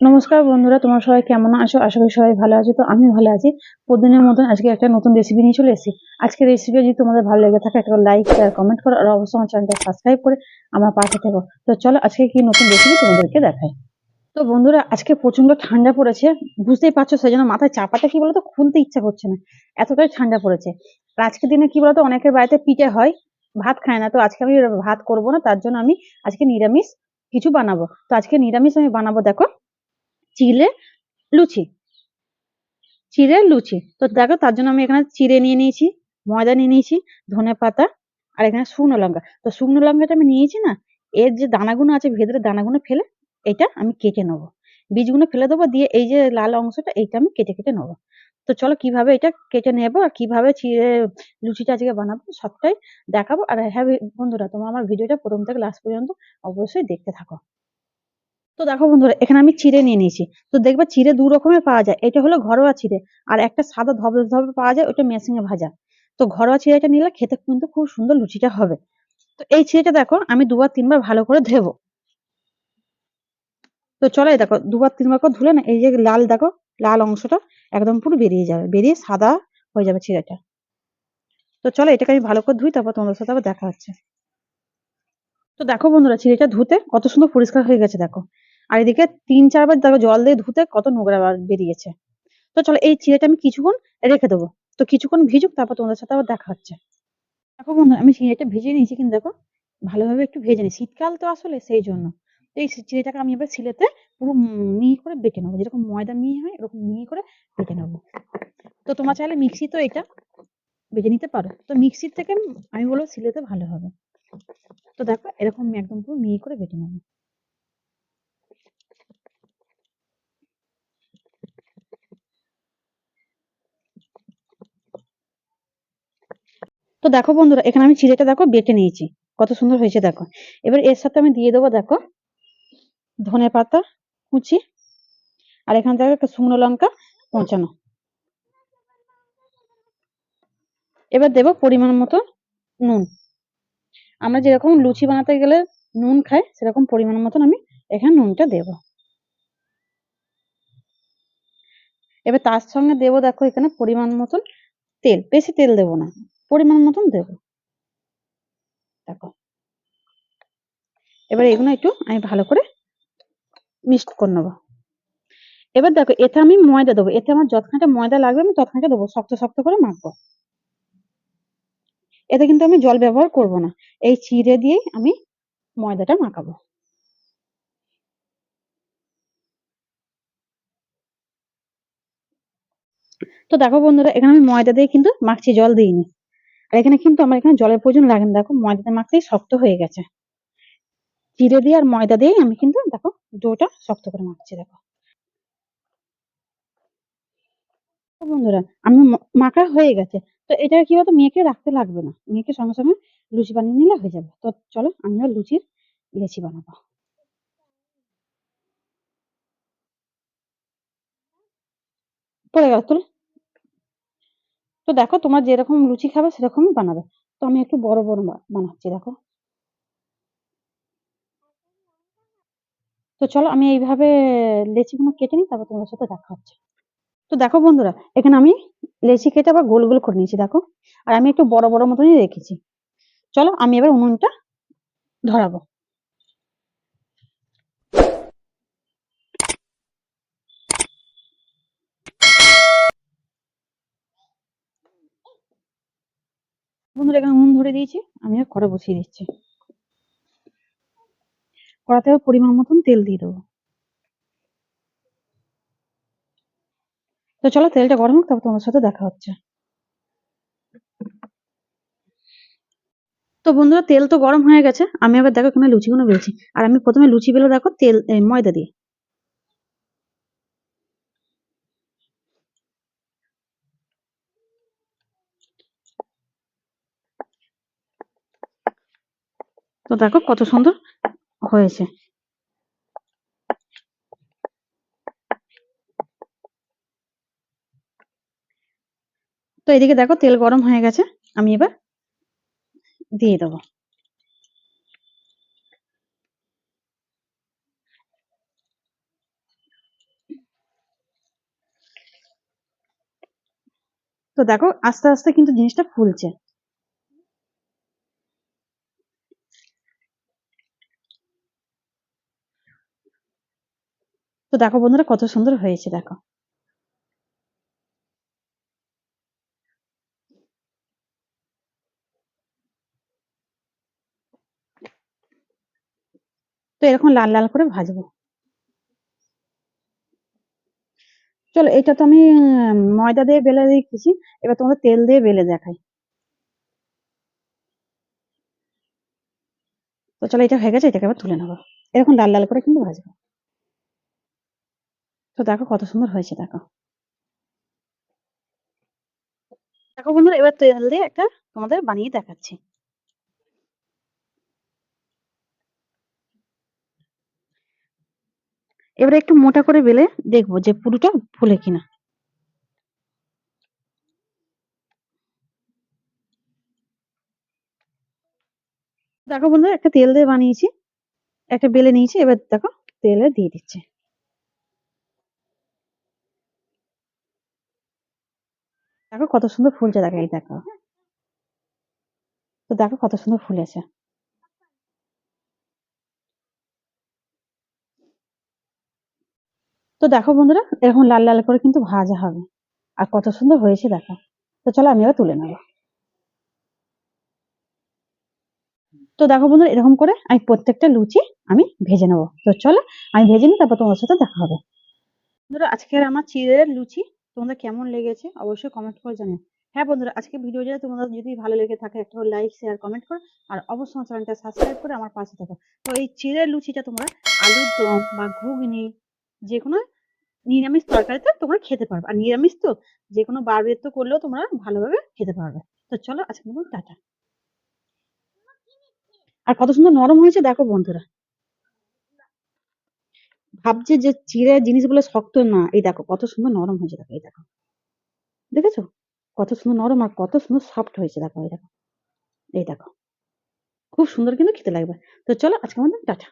নমস্কার বন্ধুরা, তোমরা সবাই কেমন আছো? আশা করি সবাই ভালো আছো। তো আমি ভালো আছি। প্রতিদিনের মতন আজকে একটা নতুন রেসিপি নিয়ে চলে এসেছি। আজকের রেসিপি যদি তোমাদের ভালো লেগে থাকে, একটা লাইক শেয়ার কমেন্ট করো, আর অবশ্যই আমার চ্যানেলটা সাবস্ক্রাইব করে আমার পাশে থেকো। তো চলো আজকে কি নতুন রেসিপি তোমাদেরকে দেখাই। তো বন্ধুরা, আজকে প্রচণ্ড ঠান্ডা পড়েছে। বুঝতেই পারছ সেই জন্য মাথায় চাপাটা কি বলতো? খুলতে ইচ্ছা করছে না। এতটাই ঠান্ডা পড়েছে। আর আজকের দিনে কি বলতো? অনেকের বাড়িতে পিঠে হয়, ভাত খায় না। তো আজকে আমি ভাত করব না, তার জন্য আমি আজকে নিরামিষ কিছু বানাবো। তো আজকে নিরামিষ আমি বানাবো, দেখো। চিলে লুচি। চিড়ে লুচি। তো দেখো, তার জন্য আমি এখানে চিড়ে নিয়ে নিয়েছি, ময়দা নিয়ে নিয়েছি, ধনে পাতা, আর এখানে শুকনো লঙ্কা। তো শুকনো লঙ্কাটা আমি নিয়েছি না, এর যে দানাগুলো আছে, ভেতরে দানাগুলো ফেলে এটা আমি কেটে নেব। বীজগুলো ফেলে দেবো, দিয়ে এই যে লাল অংশটা, এইটা আমি কেটে কেটে নেব। তো চলো, কীভাবে এটা কেটে নেব আর কীভাবে চিড়ে লুচিটা আজকে বানাবো, সবটাই দেখাবো। আর হ্যাঁ বন্ধুরা, তোমরা আমার ভিডিওটা প্রথম থেকে লাস্ট পর্যন্ত অবশ্যই দেখতে থাকো। তো দেখো বন্ধুরা, এখানে আমি চিড়ে নিয়ে নিয়েছি। তো দেখবে চিড়ে দু রকমের পাওয়া যায়। এটা হলো ঘরোয়া চিড়ে, আর একটা সাদা ধবে ধবে, পাওয়া যায়, ওটা মেশিনে ভাজা। তো ঘরোয়া চিড়েটা নিলে খেতে কিন্তু খুব সুন্দর লুচিটা হবে। তো এই চিড়েটা দেখো, আমি দুবার, তিনবার ভালো করে ধেবো। তো চলো দেখো, দুবার, তিনবার করে ধুলে না, এই যে লাল দেখো, লাল অংশটা একদম পুরো বেরিয়ে যাবে, বেরিয়ে সাদা হয়ে যাবে চিড়েটা। তো চলো এটাকে আমি ভালো করে ধুই, তারপর তোমাদের সাথে আবার দেখা হচ্ছে। তো দেখো বন্ধুরা, চিড়েটা ধুতে কত সুন্দর পরিষ্কার হয়ে গেছে, দেখো। আর এদিকে তিন চারবার দেখো জল দিয়ে ধুতে কত নোংরা বেরিয়েছে। তো চলো এই চিড়েটা আমি কিছুক্ষণ রেখে দেবো। তো কিছুক্ষণ ভিজুক, তারপর তোমাদের সাথে আবার দেখা হচ্ছে। দেখো বন্ধু আমি চিড়েটা ভেজে নিয়েছি, কিন্তু দেখো ভালোভাবে একটু ভেজে নিই শীতকাল তো আসলে সেই জন্য। এই চিড়েটাকে আমি এবার সিলেতে পুরো মিহি করে বেটে নেব। যেরকম ময়দা মিহি হয়, এরকম মিহি করে বেটে নেব। তো তোমার চাইলে মিক্সি তো এটা বেটে নিতে পারো। তো মিক্সির থেকে আমি বলব সিলেতে ভালো হবে। তো দেখো এরকম একদম পুরো মিহি করে বেটে নেব। তো দেখো বন্ধুরা, এখানে আমি চিড়েটা দেখো বেটে নিয়েছি। কত সুন্দর হয়েছে দেখো। এবার এর সাথে আমি দিয়ে দেবো দেখো ধনে পাতা, কুচি, আর এখানে দেখো একটা শুকনো লঙ্কা পচানো এবার দেবো পরিমাণ মতো নুন। আমরা যেরকম লুচি বানাতে গেলে নুন খাই, সেরকম পরিমাণ মতন আমি এখানে নুনটা দেব। এবার তার সঙ্গে দেবো দেখো এখানে পরিমাণ মতন তেল। বেশি তেল দেবো না। পরিমাণ মতন দেব। দেখো। এবার এগুলো একটু আমি ভালো করে মিক্সড করে নেব। এবার দেখো, এতে আমি ময়দা দেবো। এতে আমার যতখানটা ময়দা লাগবে, আমি ততখানটা দেবো। শক্ত শক্ত করে মাখবো। এতে কিন্তু আমি জল ব্যবহার করব না। এই চিড়ে দিয়েই আমি ময়দাটা মাখাবো। তো দেখো বন্ধুরা, এখানে আমি ময়দা দিয়ে কিন্তু মাখছি, জল দিইনি। আর এখানে কিন্তু আমার এখানে জলের প্রয়োজন লাগে না দেখো, ময়দাতে মাখতেই শক্ত হয়ে গেছে। চিড়ে দিয়ে আর ময়দা দিয়েই আমি কিন্তু দেখো, ডোটা শক্ত করে মাখছি, দেখো। বন্ধুরা, আমি মাখা হয়ে গেছে। তো এটা কি বলতো মেয়েকে রাখতে লাগবে না। মেয়েকে সঙ্গে সঙ্গে লুচি বানিয়ে নিলে হয়ে যাবে। তো চলো আমিও লুচির লেচি বানাবো। পড়ে গেল, তুল। তো দেখো তোমার যেরকম লুচি খাবে সেরকমই বানাবে। তো আমি একটু বড় বড় বানাচ্ছি, দেখো। তো চলো আমি এইভাবে লেচিগুলো কেটে নিই, তারপর তোমার সাথে দেখা হচ্ছে। তো দেখো বন্ধুরা, এখানে আমি লেচি কেটে আবার গোল গোল করে নিয়েছি, দেখো। আর আমি একটু বড় বড় মতনই রেখেছি। চলো আমি এবার উনুনটা ধরাবো। বন্ধুরা এখানে উনুন ধরে দিয়েছি, আমি কড়া বসিয়ে দিচ্ছি। কড়াতে পরিমাণ মতন তেল দিয়ে দেবো। তো চলো তেলটা গরম হোক, তারপর তোমার সাথে দেখা হচ্ছে। তো বন্ধুরা, তেল তো গরম হয়ে গেছে, আমি আবার দেখো এখানে লুচিগুলো বেলছি। আর আমি প্রথমে লুচি বেলে দেখো তেল ময়দা দিয়ে। তো দেখো কত সুন্দর হয়েছে। তো এদিকে দেখো তেল গরম হয়ে গেছে, আমি এবার দিয়ে দেবো। তো দেখো আস্তে আস্তে কিন্তু জিনিসটা ফুলছে। তো দেখো বন্ধুরা কত সুন্দর হয়েছে, দেখো। তো এরকম লাল লাল করে ভাজবো। চলো, এটা তো আমি ময়দা দিয়ে বেলে রেখেছি, এবার তোমাদের তেল দিয়ে বেলে দেখাই। তো চলো, এটা হয়ে গেছে, এটাকে আবার তুলে নেব। এরকম লাল লাল করে কিন্তু ভাজবো। তো দেখো কত সুন্দর হয়েছে, দেখো। দেখো বন্ধুরা, এবার তেল দিয়ে একটা তোমাদের বানিয়ে দেখাচ্ছি। এবারে একটু মোটা করে বেলে দেখব যে পুরোটা ফুলে কিনা। দেখো বন্ধুরা, একটা তেল দিয়ে বানিয়েছি, একটা বেলে নিয়েছি, এবার দেখো তেলে দিয়ে দিচ্ছি। দেখো কত সুন্দর ফুলছে দেখো এই দেখো। তো দেখো কত সুন্দর ফুলেছে তো দেখো বন্ধুরা, এরকম লাল লাল করে কিন্তু ভাজা হবে। আর কত সুন্দর হয়েছে দেখো। তো চলো আমি এবার তুলে নেব। তো দেখো বন্ধুরা, এরকম করে আমি প্রত্যেকটা লুচি আমি ভেজে নেব। তো চলো, আমি ভেজে নিই, তারপর তোমার সাথে দেখা হবে। বন্ধুরা, আজকের আমার চিড়ের লুচি তোমাদের কেমন লেগেছে অবশ্যই কমেন্ট করে জানিও। হ্যাঁ বন্ধুরা আজকে ভিডিওটা তোমাদের যদি ভালো লেগে থাকে, একটা লাইক শেয়ার কমেন্ট করো। আর অবশ্যই আমার চ্যানেলটা সাবস্ক্রাইব করে আমার পাশে থাকো। তো এই চিড়ের লুচিটা তোমরা আলুর দম বা ঘুগনি যে কোনো নিরামিষ তরকারিতে তোমরা খেতে পারবে। আর নিরামিষ তো যে কোনো বার তো করলেও তোমরা ভালোভাবে খেতে পারবে। তো চলো আজকে টাটা। আর কত সুন্দর নরম হয়েছে দেখো বন্ধুরা। ভাবছে যে চিড়ে জিনিসগুলো শক্ত না। এই দেখো, কত সুন্দর নরম হয়েছে, দেখো, এই দেখো। দেখেছ? কত সুন্দর নরম আর কত সুন্দর সফট হয়েছে, দেখো, এই দেখো। এই দেখো। খুব সুন্দর কিন্তু খেতে লাগবে। তো চলো আজকে আমাদের টাটা।